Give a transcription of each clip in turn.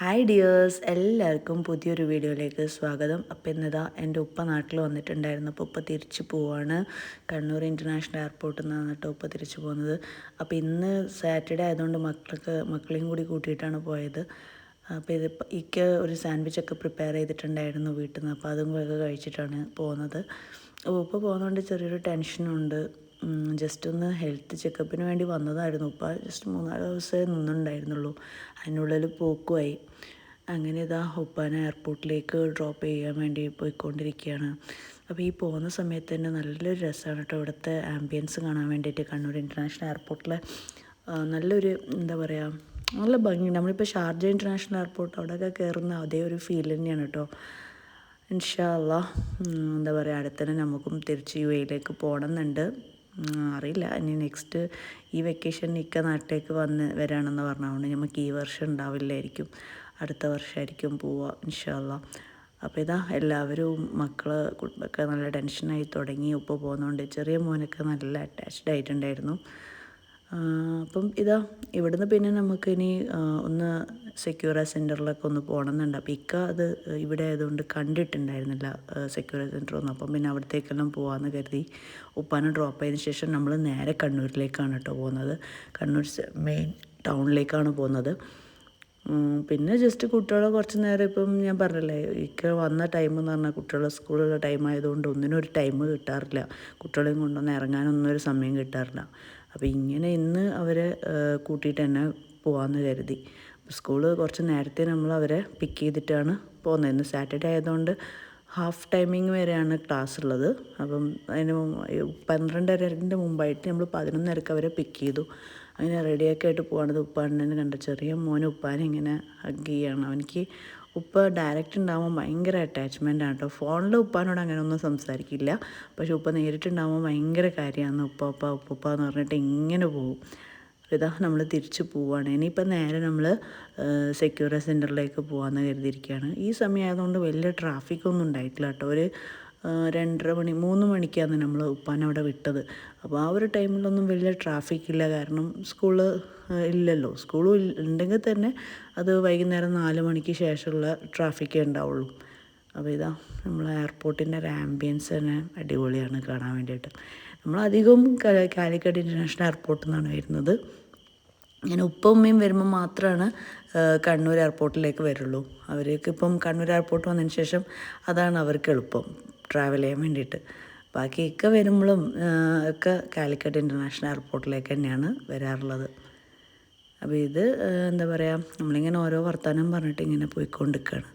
Hi dears എല്ലാവർക്കും പുതിയൊരു വീഡിയോയിലേക്ക് സ്വാഗതം. അപ്പം ഇന്നതാ എന്റെ ഉപ്പ നാട്ടിൽ വന്നിട്ടുണ്ടായിരുന്നു. അപ്പോൾ ഉപ്പ തിരിച്ചു പോവാണ്. കണ്ണൂർ ഇന്റർനാഷണൽ എയർപോർട്ടിൽ നിന്നാണ് കേട്ടോ ഉപ്പ തിരിച്ചു പോകുന്നത്. അപ്പോൾ ഇന്ന് സാറ്റർഡേ ആയതുകൊണ്ട് മക്കൾക്ക് മക്കളെയും കൂടി കൂട്ടിയിട്ടാണ് പോയത്. അപ്പോൾ ഇത് ഇക്ക് ഒരു സാൻഡ്വിച്ചൊക്കെ പ്രിപ്പയർ ചെയ്തിട്ടുണ്ടായിരുന്നു വീട്ടിൽ നിന്ന്. അപ്പോൾ അതും ഒക്കെ കഴിച്ചിട്ടാണ് പോകുന്നത്. ഉപ്പ പോകുന്നതുകൊണ്ട് ചെറിയൊരു ടെൻഷനുണ്ട്. ജസ്റ്റ് ഒന്ന് ഹെൽത്ത് ചെക്കപ്പിന് വേണ്ടി വന്നതായിരുന്നു. ഉപ്പ ജസ്റ്റ് മൂന്നാൽ ദിവസമേ നിന്നുണ്ടായിരുന്നുള്ളൂ. അതിനുള്ളിൽ പോക്കുമായി അങ്ങനെ ഇതാ ഉപ്പാനെ എയർപോർട്ടിലേക്ക് ഡ്രോപ്പ് ചെയ്യാൻ വേണ്ടി പോയിക്കൊണ്ടിരിക്കുകയാണ്. അപ്പോൾ ഈ പോകുന്ന സമയത്ത് തന്നെ നല്ലൊരു രസമാണ് കേട്ടോ ഇവിടുത്തെ ആംബിയൻസ് കാണാൻ വേണ്ടിയിട്ട് കണ്ണൂർ ഇന്റർനാഷണൽ എയർപോർട്ടിലെ നല്ലൊരു എന്താ പറയുക നല്ല ഭംഗി. നമ്മളിപ്പോൾ ഷാർജ ഇന്റർനാഷണൽ എയർപോർട്ട് അവിടെയൊക്കെ കയറുന്ന അതേ ഒരു ഫീൽ തന്നെയാണ് കേട്ടോ. ഇൻഷാല്ല എന്താ പറയുക അടുത്തന്നെ നമുക്കും തിരിച്ച് യു എയിലേക്ക് പോകണമെന്നുണ്ട്. അറിയില്ല. ഇനി നെക്സ്റ്റ് ഈ വെക്കേഷൻ ഇക്ക നാട്ടിലേക്ക് വന്ന് വരാണെന്ന് പറഞ്ഞതുകൊണ്ട് നമുക്ക് ഈ വർഷം ഉണ്ടാവില്ലായിരിക്കും. അടുത്ത വർഷമായിരിക്കും പോവുക ഇൻഷാല്ല അപ്പോൾ ഇതാ എല്ലാവരും മക്കൾ കുടുംബമൊക്കെ നല്ല ടെൻഷനായി തുടങ്ങി ഉപ്പ് പോകുന്നതുകൊണ്ട് ചെറിയ മോനൊക്കെ നല്ല അറ്റാച്ച്ഡ് ആയിട്ടുണ്ടായിരുന്നു. അപ്പം ഇതാ ഇവിടുന്ന് പിന്നെ നമുക്ക് ഇനി ഒന്ന് സെക്യൂര സെന്ററിലൊക്കെ ഒന്ന് പോകണമെന്നുണ്ട്. അപ്പോൾ ഇക്ക അത് ഇവിടെ ആയതുകൊണ്ട് കണ്ടിട്ടുണ്ടായിരുന്നില്ല സെക്യൂര സെന്റർ ഒന്നും. അപ്പം പിന്നെ അവിടത്തേക്കെല്ലാം പോകാമെന്ന് കരുതി ഉപ്പാനെ ഡ്രോപ്പ് ചെയ്തതിന് ശേഷം നമ്മൾ നേരെ കണ്ണൂരിലേക്കാണ് കേട്ടോ പോകുന്നത്. കണ്ണൂർ മെയിൻ ടൗണിലേക്കാണ് പോകുന്നത്. പിന്നെ ജസ്റ്റ് കുട്ടികളെ കുറച്ച് നേരം ഇപ്പം ഞാൻ പറഞ്ഞില്ലേ ഇക്ക വന്ന ടൈം എന്ന് പറഞ്ഞാൽ കുട്ടികളെ സ്കൂളുള്ള ടൈം ആയതുകൊണ്ട് ഒന്നിനും ഒരു ടൈം കിട്ടാറില്ല. കുട്ടികളെയും കൊണ്ടൊന്ന് ഇറങ്ങാനൊന്നും ഒരു സമയം കിട്ടാറില്ല. അപ്പോൾ ഇങ്ങനെ ഇന്ന് അവരെ കൂട്ടിയിട്ട് തന്നെ പോകാമെന്ന് കരുതി. സ്കൂൾ കുറച്ച് നേരത്തെ നമ്മൾ അവരെ പിക്ക് ചെയ്തിട്ടാണ് പോകുന്നത് ഇന്ന് സാറ്റർഡേ ആയതുകൊണ്ട് ഹാഫ് ടൈമിങ് വരെയാണ് ക്ലാസ് ഉള്ളത് അപ്പം അതിന് പന്ത്രണ്ടരന്റെ മുമ്പായിട്ട് നമ്മൾ പതിനൊന്നരക്ക് അവരെ പിക്ക് ചെയ്തു. അങ്ങനെ റെഡിയൊക്കെ ആയിട്ട് പോകണത് ഉപ്പാണ്ണനെ കണ്ട ചെറിയ മോനെ ഉപ്പാനെ ഇങ്ങനെ ഹഗ് ചെയ്യണം. അവനിക്ക് ഉപ്പ ഡയറക്റ്റ് ഉണ്ടാകുമ്പോൾ ഭയങ്കര അറ്റാച്ച്മെന്റ് ആണ് കേട്ടോ ഫോണിൽ ഉപ്പാനോട് അങ്ങനെ ഒന്നും സംസാരിക്കില്ല. പക്ഷെ ഉപ്പ നേരിട്ടുണ്ടാകുമ്പോൾ ഭയങ്കര കാര്യമാണ് ഉപ്പ ഉപ്പ ഉപ്പ എന്ന് പറഞ്ഞിട്ട് ഇങ്ങനെ പോകും ഇതാ നമ്മൾ തിരിച്ച് പോവുകയാണ് ഇനിയിപ്പോൾ നേരെ നമ്മൾ സെക്യൂർ സെന്ററിലേക്ക് പോകാമെന്ന് കരുതിയിരിക്കുകയാണ് ഈ സമയമായതുകൊണ്ട് വലിയ ട്രാഫിക്കൊന്നും ഉണ്ടായിട്ടില്ല കേട്ടോ ഒരു രണ്ടര മണി മൂന്ന് മണിക്കാണ് നമ്മൾ ഉപ്പാൻ അവിടെ വിട്ടത്. അപ്പോൾ ആ ഒരു ടൈമിലൊന്നും വലിയ ട്രാഫിക് ഇല്ല. കാരണം സ്കൂൾ ഇല്ലല്ലോ. സ്കൂളും ഉണ്ടെങ്കിൽ തന്നെ അത് വൈകുന്നേരം നാല് മണിക്ക് ശേഷമുള്ള ട്രാഫിക്കേ ഉണ്ടാവുള്ളൂ. അപ്പോൾ ഇതാ നമ്മൾ എയർപോർട്ടിന്റെ ഒരു ആംബിയൻസ് തന്നെ അടിപൊളിയാണ് കാണാൻ വേണ്ടിയിട്ട്. നമ്മളധികവും കാലിക്കറ്റ് ഇന്റർനാഷണൽ എയർപോർട്ടിൽ നിന്നാണ് വരുന്നത്. ഞാൻ ഉപ്പ ഉമ്മയും വരുമ്പോൾ മാത്രമാണ് കണ്ണൂർ എയർപോർട്ടിലേക്ക് വരുള്ളൂ. അവർക്ക് ഇപ്പം കണ്ണൂർ എയർപോർട്ട് വന്നതിന് ശേഷം അതാണ് അവർക്ക് എളുപ്പം. ട്രാവൽ ചെയ്യാൻ വേണ്ടിയിട്ട്. ബാക്കി ഒക്കെ വരുമ്പോഴും ഒക്കെ കാലിക്കറ്റ് ഇന്റർനാഷണൽ എയർപോർട്ടിലേക്ക് തന്നെയാണ് വരാറുള്ളത്. അപ്പോൾ ഇത് എന്താ പറയുക നമ്മളിങ്ങനെ ഓരോ വർത്തമാനം പറഞ്ഞിട്ട് ഇങ്ങനെ പോയിക്കൊണ്ടിരിക്കുകയാണ്.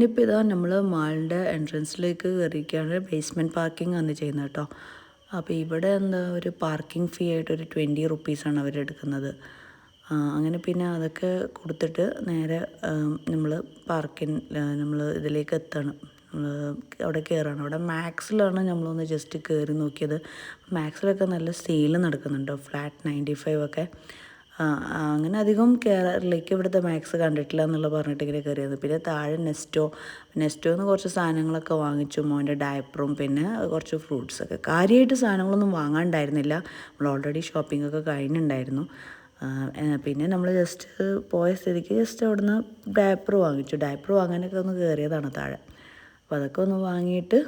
അങ്ങനെ ഇപ്പോൾ ഇതാ നമ്മൾ മാളിന്റെ എൻട്രൻസിലേക്ക് കയറിയിരിക്കുകയാണ് ബേസ്മെന്റ് പാർക്കിംഗ് ആണ് ചെയ്യുന്നത് കേട്ടോ. അപ്പോൾ ഇവിടെ എന്താ ഒരു പാർക്കിംഗ് ഫീ ആയിട്ട് ഒരു ട്വന്റി റുപ്പീസാണ് അവരെടുക്കുന്നത് അങ്ങനെ പിന്നെ അതൊക്കെ കൊടുത്തിട്ട് നേരെ നമ്മൾ പാർക്കിൻ നമ്മൾ ഇതിലേക്ക് എത്തണം. നമ്മൾ അവിടെ കയറണം അവിടെ മാക്സിലാണ് നമ്മളൊന്ന് ജസ്റ്റ് കയറി നോക്കിയത്. മാക്സിലൊക്കെ നല്ല സെയിൽ നടക്കുന്നുണ്ടോ ഫ്ലാറ്റ് നയന്റി ഫൈവ് ഒക്കെ. അങ്ങനെ അധികം കേരളത്തിലേക്ക് ഇവിടുത്തെ മാക്സ് കണ്ടിട്ടില്ല എന്നുള്ള പറഞ്ഞിട്ട് ഇങ്ങനെ കയറിയത് പിന്നെ താഴെ നെസ്റ്റോ നെസ്റ്റോ നെസ്റ്റോന്ന് കുറച്ച് സാധനങ്ങളൊക്കെ വാങ്ങിച്ചു. മോന്റെ ഡയപ്പറും പിന്നെ കുറച്ച് ഫ്രൂട്ട്സൊക്കെ കാര്യമായിട്ട് സാധനങ്ങളൊന്നും വാങ്ങാണ്ടായിരുന്നില്ല. നമ്മൾ ഓൾറെഡി ഷോപ്പിംഗ് ഒക്കെ കഴിഞ്ഞിട്ടുണ്ടായിരുന്നു പിന്നെ നമ്മൾ ജസ്റ്റ് പോയ സ്ഥിതിക്ക് ജസ്റ്റ് അവിടുന്ന് ഡയപ്പർ വാങ്ങിച്ചു. ഡയപ്പർ വാങ്ങാനൊക്കെ ഒന്ന് കയറിയതാണ് താഴെ. അപ്പോൾ അതൊക്കെ ഒന്ന് വാങ്ങിയിട്ട്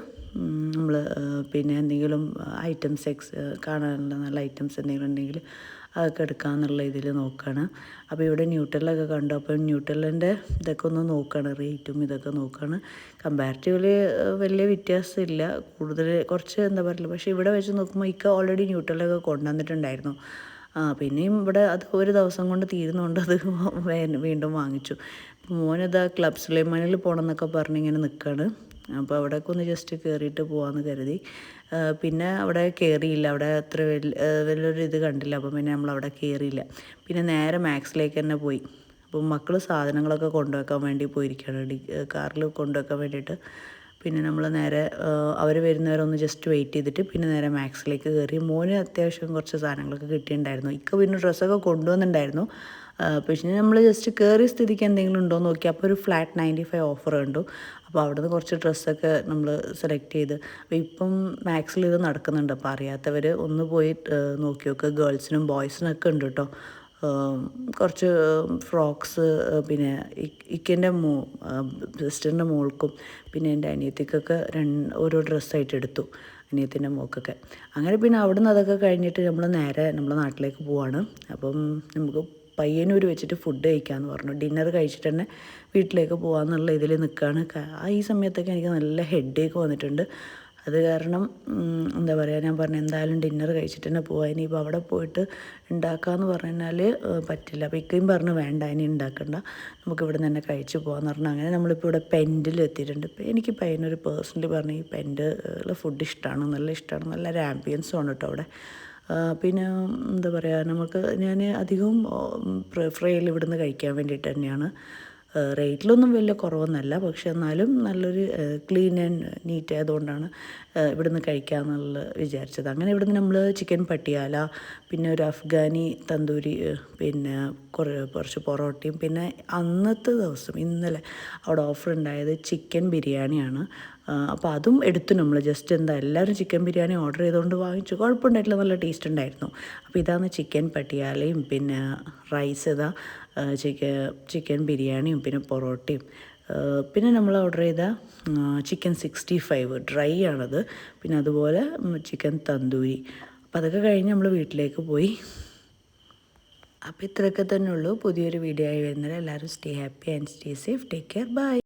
നമ്മൾ പിന്നെ എന്തെങ്കിലും ഐറ്റംസ് എക്സ് കാണാനുള്ള നല്ല ഐറ്റംസ് എന്തെങ്കിലും ഉണ്ടെങ്കിൽ അതൊക്കെ എടുക്കാമെന്നുള്ള ഇതിൽ നോക്കുകയാണ് അപ്പോൾ ഇവിടെ ന്യൂട്രലൊക്കെ കണ്ടു. അപ്പോൾ ന്യൂട്രലിന്റെ ഇതൊക്കെ ഒന്ന് നോക്കുകയാണ് റേറ്റും ഇതൊക്കെ നോക്കുകയാണ് കമ്പാരിറ്റീവ്ലി വലിയ വ്യത്യാസമില്ല. കൂടുതൽ കുറച്ച് എന്താ പറയുക പക്ഷേ ഇവിടെ വെച്ച് നോക്കുമ്പോൾ ഇക്ക ഓൾറെഡി ന്യൂട്രലൊക്കെ കൊണ്ടുവന്നിട്ടുണ്ടായിരുന്നു. ആ പിന്നെയും ഇവിടെ അത് ഒരു ദിവസം കൊണ്ട് തീരുന്നുണ്ട്. അത് വീണ്ടും വാങ്ങിച്ചു. മോനത് ക്ലബ് സുലൈമാനിൽ പോകണം എന്നൊക്കെ പറഞ്ഞ് ഇങ്ങനെ നിൽക്കുകയാണ് അപ്പോൾ അവിടേക്ക് ഒന്ന് ജസ്റ്റ് കയറിയിട്ട് പോകാമെന്ന് കരുതി. പിന്നെ അവിടെ കയറിയില്ല അവിടെ അത്ര വലിയ വലിയൊരു ഇത് കണ്ടില്ല. അപ്പം പിന്നെ നമ്മൾ അവിടെ കയറിയില്ല പിന്നെ നേരെ മാക്സിലേക്ക് തന്നെ പോയി. അപ്പോൾ മക്കൾ സാധനങ്ങളൊക്കെ കൊണ്ടുവെക്കാൻ വേണ്ടി പോയിരിക്കുകയാണ്. കാറിൽ കൊണ്ടുവെക്കാൻ വേണ്ടിയിട്ട്. പിന്നെ നമ്മൾ നേരെ അവർ വരുന്നവരൊന്ന് ജസ്റ്റ് വെയിറ്റ് ചെയ്തിട്ട് പിന്നെ നേരെ മാക്സിലേക്ക് കയറി മോന് അത്യാവശ്യം കുറച്ച് സാധനങ്ങളൊക്കെ കിട്ടിയിട്ടുണ്ടായിരുന്നു. ഇക്ക പിന്നെ ഡ്രസ്സൊക്കെ കൊണ്ടുവന്നിട്ടുണ്ടായിരുന്നു. പക്ഷേ നമ്മൾ ജസ്റ്റ് കയറിയ സ്ഥിതിക്ക് എന്തെങ്കിലും ഉണ്ടോ എന്ന് നോക്കി അപ്പോൾ ഒരു ഫ്ലാറ്റ് നയന്റി ഫൈവ് ഓഫർ കണ്ടു. അപ്പോൾ അവിടുന്ന് കുറച്ച് ഡ്രസ്സൊക്കെ നമ്മൾ സെലക്ട് ചെയ്ത്. അപ്പോൾ ഇപ്പം മാക്സിൽ ഇത് നടക്കുന്നുണ്ട്. അപ്പോൾ അറിയാത്തവർ ഒന്ന് പോയി നോക്കി നോക്കുക ഗേൾസിനും ബോയ്സിനൊക്കെ ഉണ്ട് കേട്ടോ കുറച്ച് ഫ്രോക്സ് പിന്നെ ഇക്കന്റെ മോ സിസ്റ്ററിന്റെ മോൾക്കും പിന്നെ എന്റെ അനിയത്തിക്കൊക്കെ രണ്ട് ഓരോ ഡ്രസ്സായിട്ട് എടുത്തു അനിയത്തിന്റെ മോക്കൊക്കെ അങ്ങനെ പിന്നെ അവിടുന്ന് അതൊക്കെ കഴിഞ്ഞിട്ട് നമ്മൾ നേരെ നമ്മളെ നാട്ടിലേക്ക് പോവാണ്. അപ്പം നമുക്ക് പയ്യന്നൂർ വെച്ചിട്ട് ഫുഡ് കഴിക്കാമെന്ന് പറഞ്ഞു. ഡിന്നർ കഴിച്ചിട്ട് തന്നെ വീട്ടിലേക്ക് പോകാമെന്നുള്ള ഇതിൽ നിൽക്കുകയാണ് ഈ സമയത്തൊക്കെ എനിക്ക് നല്ല ഹെഡേക്ക് വന്നിട്ടുണ്ട്. അത് കാരണം എന്താ പറയുക ഞാൻ പറഞ്ഞു എന്തായാലും ഡിന്നർ കഴിച്ചിട്ട് തന്നെ പോവാം. ഇനിയിപ്പോൾ അവിടെ പോയിട്ട് ഉണ്ടാക്കാമെന്ന് പറഞ്ഞാൽ പറ്റില്ല. അപ്പോൾ ഇക്കയും പറഞ്ഞു വേണ്ട ഇനി ഉണ്ടാക്കണ്ട നമുക്ക് ഇവിടെ തന്നെ കഴിച്ച് പോകാമെന്ന് പറഞ്ഞാൽ അങ്ങനെ നമ്മളിപ്പോൾ ഇവിടെ പെന്റിൽ എത്തിയിട്ടുണ്ട്. ഇപ്പോൾ എനിക്ക് പയ്യനൊരു പേഴ്സണലി പറഞ്ഞു ഈ പെന്റ് ഫുഡ് ഇഷ്ടമാണ് നല്ല ഇഷ്ടമാണ് നല്ലൊരു ആംബിയൻസും ആണ് കേട്ടോ അവിടെ. പിന്നെ എന്താ പറയുക നമുക്ക് ഞാൻ അധികവും ചെയ്യൽ ഇവിടുന്ന് കഴിക്കാൻ വേണ്ടിയിട്ട് തന്നെയാണ്. റേറ്റിലൊന്നും വലിയ കുറവൊന്നുമല്ല പക്ഷെ എന്നാലും നല്ലൊരു ക്ലീൻ ആൻഡ് നീറ്റ് ആയതുകൊണ്ടാണ് ഇവിടുന്ന് കഴിക്കാമെന്നുള്ള വിചാരിച്ചത്. അങ്ങനെ ഇവിടുന്ന് നമ്മൾ ചിക്കൻ പട്ടിയാല പിന്നെ ഒരു അഫ്ഗാനി തന്തൂരി പിന്നെ കുറേ കുറച്ച് പൊറോട്ടയും പിന്നെ അന്നത്തെ ദിവസം ഇന്നലെ അവിടെ ഓഫർ ഉണ്ടായത് ചിക്കൻ ബിരിയാണിയാണ്. അപ്പോൾ അതും എടുത്തു നമ്മൾ ജസ്റ്റ് എന്താ എല്ലാവരും ചിക്കൻ ബിരിയാണി ഓർഡർ ചെയ്തുകൊണ്ട് വാങ്ങിച്ചു. കുഴപ്പമുണ്ടായിട്ടില്ല നല്ല ടേസ്റ്റ് ഉണ്ടായിരുന്നു. അപ്പോൾ ഇതാണ് ചിക്കൻ പട്ടിയാലയും പിന്നെ റൈസ് ഇതാ ചിക്കൻ ചിക്കൻ ബിരിയാണിയും പിന്നെ പൊറോട്ടയും. പിന്നെ നമ്മൾ ഓർഡർ ചെയ്ത ചിക്കൻ സിക്സ്റ്റി ഫൈവ് ഡ്രൈ ആണത്. പിന്നെ അതുപോലെ ചിക്കൻ തന്തൂരി. അപ്പോൾ അതൊക്കെ കഴിഞ്ഞ് നമ്മൾ വീട്ടിലേക്ക് പോയി. അപ്പോൾ ഇത്രയൊക്കെ തന്നെ ഉള്ളൂ. പുതിയൊരു വീഡിയോ ആയി വരുന്നത് എല്ലാവരും stay happy and stay safe take care bye